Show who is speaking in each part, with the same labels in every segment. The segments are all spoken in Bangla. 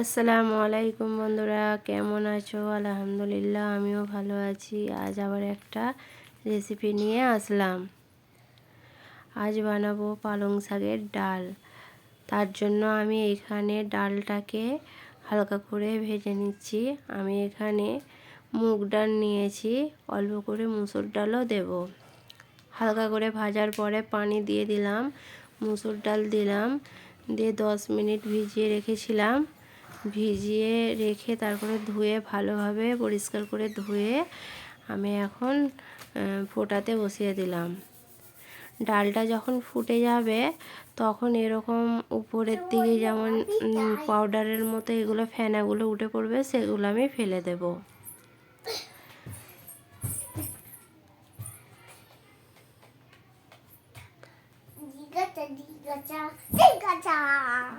Speaker 1: আসসালামু আলাইকুম বন্ধুরা, কেমন আছো? আলহামদুলিল্লাহ, আমিও ভালো আছি। আজ আবার একটা রেসিপি নিয়ে আসলাম। আজ বানাবো পালং শাকের ডাল। তার জন্য আমি এখানে ডালটাকে হালকা করে ভেজে নিচ্ছি। আমি এখানে মুগ ডাল নিয়েছি। অল্প করে মুসুর ডালও দেব। হালকা করে ভাজার পরে পানি দিয়ে দিলাম। মুসুর ডাল দিলাম। দিয়ে দশ মিনিট ভিজিয়ে রেখেছিলাম। ভিজিয়ে রেখে তারপরে ধুয়ে ভালোভাবে পরিষ্কার করে ধুয়ে আমি এখন ফোটাতে বসিয়ে দিলাম। ডালটা যখন ফুটে যাবে তখন এরকম উপরের দিকে যেমন পাউডারের মতো এগুলো ফেনাগুলো উঠে পড়বে সেগুলো আমি ফেলে দেব।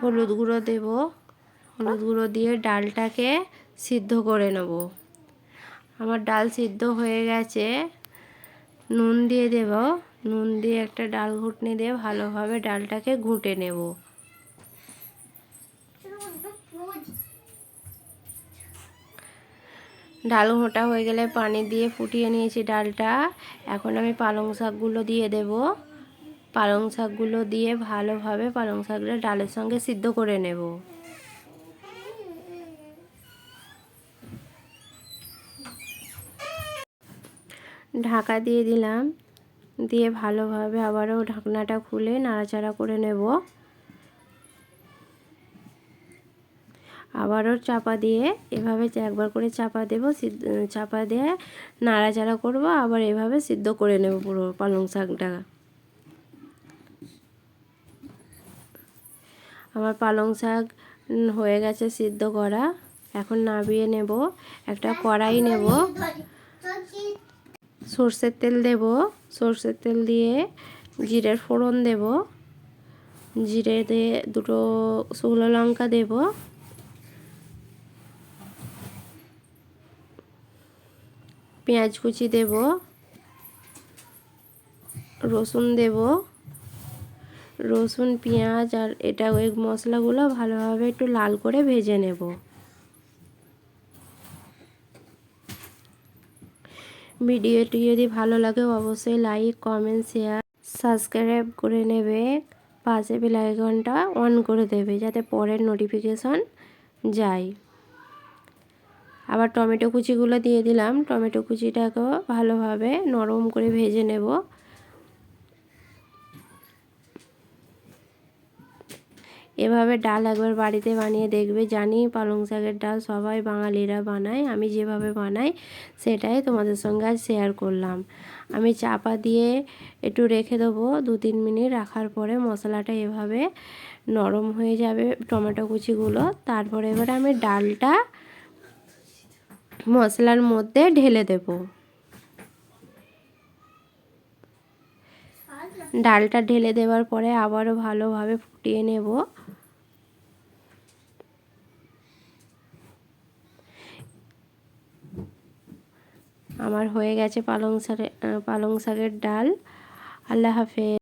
Speaker 1: হলুদ গুঁড়ো দেবো। হলুদ গুঁড়ো দিয়ে ডালটাকে সিদ্ধ করে নেব। আমার ডাল সিদ্ধ হয়ে গেছে। নুন দিয়ে দেব। নুন দিয়ে একটা ডাল ঘুটনি দিয়ে ভালোভাবে ডালটাকে ঘুঁটে নেব। ডাল ঘোটা হয়ে গেলে পানি দিয়ে ফুটিয়ে নিয়েছি ডালটা। এখন আমি পালং শাকগুলো দিয়ে দেব। পালং শাকগুলো দিয়ে ভালোভাবে পালং শাকটা ডালের সঙ্গে সিদ্ধ করে নেব। ঢাকা দিয়ে দিলাম। দিয়ে ভালোভাবে আবারও ঢাকনাটা খুলে নাড়াচাড়া করে নেব। আবারও চাপা দিয়ে এভাবে একবার করে চাপা দেব চাপা দিয়ে নাড়াচাড়া করব, আবার এভাবে সিদ্ধ করে নেব পুরো পালং শাকটা। আমার পালং শাক হয়ে গেছে সিদ্ধ করা। এখন নাবিয়ে নেব, একটা কড়াই নেব। সর্ষের তেল দেব। সর্ষের তেল দিয়ে জিরের ফোড়ন দেব। জিরে দিয়ে দুটো শুকনো লঙ্কা দেব। পেঁয়াজ কুচি দেব। রসুন দেব। রসুন, পেঁয়াজ আর এটা ওই মশলাগুলো ভালোভাবে একটু লাল করে ভেজে নেব। ভিডিওটি যদি ভালো লাগে, অবশ্যই লাইক কমেন্ট শেয়ার সাবস্ক্রাইব করে নেবে। পাশে বেলাইকনটা অন করে দেবে, যাতে পরের নোটিফিকেশন যায়। আবার টমেটো কুচিগুলো দিয়ে দিলাম। টমেটো কুচিটাকেও ভালোভাবে নরম করে ভেজে নেব। এভাবে ডাল একবার বাড়িতে বানিয়ে দেখবে। জানি পালং শাকের ডাল সবাই বাঙালিরা বানায়, আমি যেভাবে বানাই সেটাই তোমাদের সঙ্গে আজ শেয়ার করলাম। আমি চাপা দিয়ে একটু রেখে দেবো, দু তিন মিনিট রাখার পরে মশলাটা এভাবে নরম হয়ে যাবে টমেটো কুচিগুলো। তারপরে এবার আমি ডালটা মশলার মধ্যে ঢেলে দেব। ডালটা ঢেলে দেওয়ার পরে আবারও ভালোভাবে ফুটিয়ে নেব। আমার হয়ে গেছে পালং শাকের পালং শাকের ডাল। আল্লাহ হাফেজ।